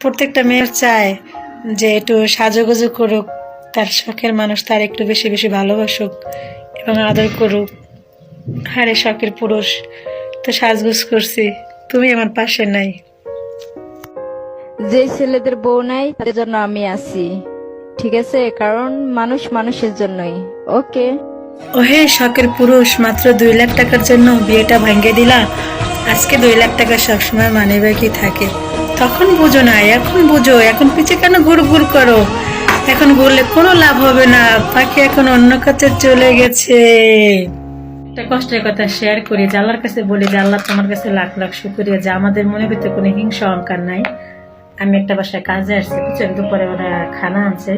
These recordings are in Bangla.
প্রত্যেকটা মেয়ের চায় যে একটু সাজুগুজু করুক তার শখের মানুষ তার একটু বেশি বেশি ভালোবাসুক এবং আদর করুক। আরে শখের পুরুষ তো সাজগুজ করছি তুমি আমার পাশে নাই। যে ছেলেদের বউ নাই তাদের জন্য আমি আছি ঠিক আছে? কারণ মানুষ মানুষের জন্যই। ওকে। ওহে শখের পুরুষ মাত্র দুই লাখ টাকার জন্য বিয়েটা ভাঙ্গে দিলা? আজকে দুই লাখ টাকা সবসময় মানে কি থাকে। তখন বুঝো না, এখন বুঝো, এখন পিছে কেন ঘুর ঘুর করো? এখন ঘুরলে কোনো লাভ হবে না, পাখি এখন অন্য কাছে চলে গেছে। একটা কষ্টের কথা শেয়ার করি, যে আল্লাহর কাছে বলি যে, আল্লাহ তোমার কাছে লাখ লাখ শুক্রিয়া, যে আমাদের মনে ভিতরে কোনো হিংসা অহংকার নাই। আমি একটা বাসায় কাজে আসছি, বুঝছেন? দুপুরে ওরা খানা আনছে।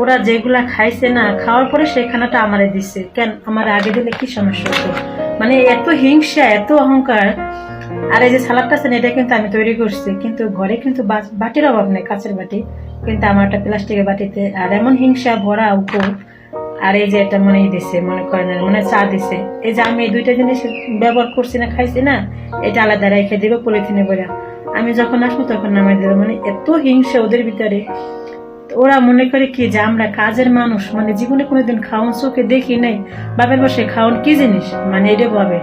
ওরা যেগুলা খাইছে না, খাওয়ার পরে সেই খানাটা আমারে দিছে। কেন? আমার আগে দিলে কি সমস্যা হতো? মানে এত হিংসা, এত অহংকার। আর এই যে সালাদটা আছে এটা কিন্তু আমি তৈরি করছি, কিন্তু ঘরে কিন্তু বাটির অভাব নেই, কাঁচের বাটি। কিন্তু আমার একটা প্লাস্টিকের বাটিতে, আর এমন হিংসা ভরা উপর, আর এই যে এটা মনে দিছে, মনে করেন মানে চা দিছে। এই যে আমি এই দুইটা জিনিস ব্যবহার করছি না, খাইছি না, এটা আলাদা রেখে দিব পলিথিনে বইরা। আমি যখন আসব তখন নামাই দেবো মানে এত হিংসা ওদের ভিতরে। ওরা মনে করে কি যে আমরা কাজের মানুষ মানে জীবনে কোনোদিন খাওয়ান, চোখে দেখি নাই, বাপের বসে খাওয়ান কি জিনিস? মানে এটা ভাবে।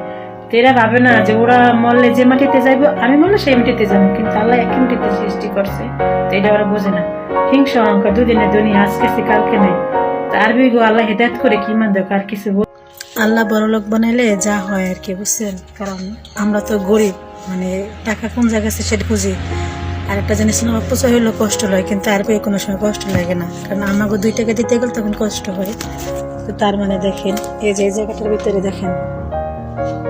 তো এরা ভাবে না যে ওরা মরলে যে মাটিতে যাইবো, আমি মরলে সেই মাটিতে যাব, কিন্তু আল্লাহ এক মাটিতে সৃষ্টি করছে, তো এটা ওরা বোঝে না। হিংসা অঙ্ক দুদিনের দুনিয়া আজকে সে কালকে নেই। তো আরবি আল্লাহ হেদায়ত করে কি মান দেখ আর কিছু আল্লাহ বড় লোক বানাইলে যা হয় আর কি, বুঝছেন? কারণ আমরা তো গরিব মানে টাকা কোন জায়গা আছে সেটা খুঁজি। আর একটা জিনিস অপচয় হইলে কষ্ট হয় কিন্তু আর কোনো সময় কষ্ট লাগে না। কারণ আমাকে দুই টাকা দিতে গেলে তখন কষ্ট হয়। তো তার মানে দেখেন, এই যে জায়গাটার ভিতরে দেখেন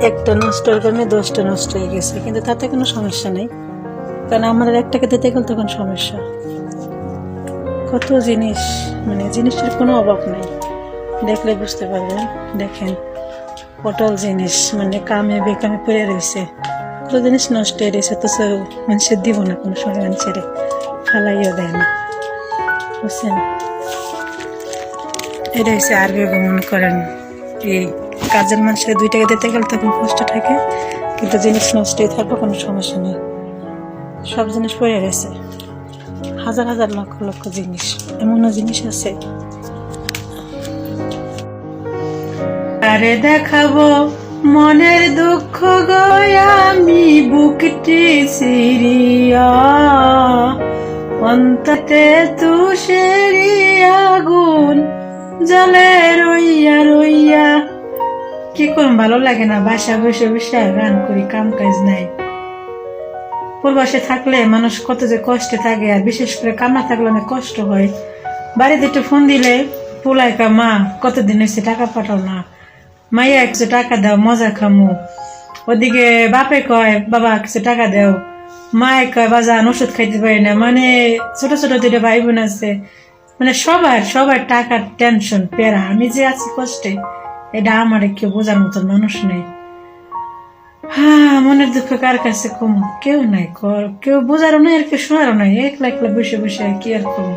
একটা নষ্ট হওয়ার কারণে দশটা নষ্ট হয়ে গেছে, কিন্তু তাতে কোনো সমস্যা নেই। কারণ আমাদের এক টাকা দিতে গেলে তখন সমস্যা। কত জিনিস মানে জিনিসের কোনো অভাব নেই। দেখলে বুঝতে পারবেন, দেখেন, পটল জিনিস মানে কামে বেকামে পড়ে রয়েছে। কত জিনিস নষ্ট হয়ে রয়েছে তো সব মানুষের দিব না কোনো সময় মানুষের ফালাইও দেয় না। বুঝছেন? এটা হচ্ছে আরবি মনে করেন। কাজের মানুষের দুই টাকা দিতে গেলে তখন কষ্ট থাকে, কিন্তু জিনিস নষ্টই থাকবে, কোনো সমস্যা নেই। সব জিনিস পড়ে রয়েছে হাজার হাজার লক্ষ লক্ষ জিনিস, এমনও জিনিস আছে। আরে দেখাবো মনের দুঃখ আমি বুকটি সিরিয়া অন্ততে তুষেরি জলে রইয়া রইয়া। কি করুন ভালো লাগে না? বাসা, বসে বসে গান করি, কাম কাজ নাই। পূর্বাসে থাকলে মানুষ কত যে কষ্টে থাকে, আর বিশেষ করে কামনা থাকলে অনেক কষ্ট হয়। বাড়িতে একটু ফোন দিলে, পোলায় কা, মা, কতদিন হয়েছে টাকা পাঠাও না। মাইয়া কিছু টাকা দাও, মজা খামু। ওদিকে বাপে কয়, বাবা, কিছু টাকা দাও। মায়ে কয়, বাজান, ওষুধ খাইতে পারি না। মানে ছোট ছোট দুটো ভাই বোন আছে। মানে সবার সবার টাকার টেনশন পেরা। আমি যে আছি কষ্টে, এটা আমার কেউ বোঝার মতো মানুষ নেই। হ্যাঁ মনের দুঃখ কার কাছে কম কেউ নাই কেউ বোঝারও নাই আর কেউ শোনারও নাই। একলা একলা বসে বসে কি আর কম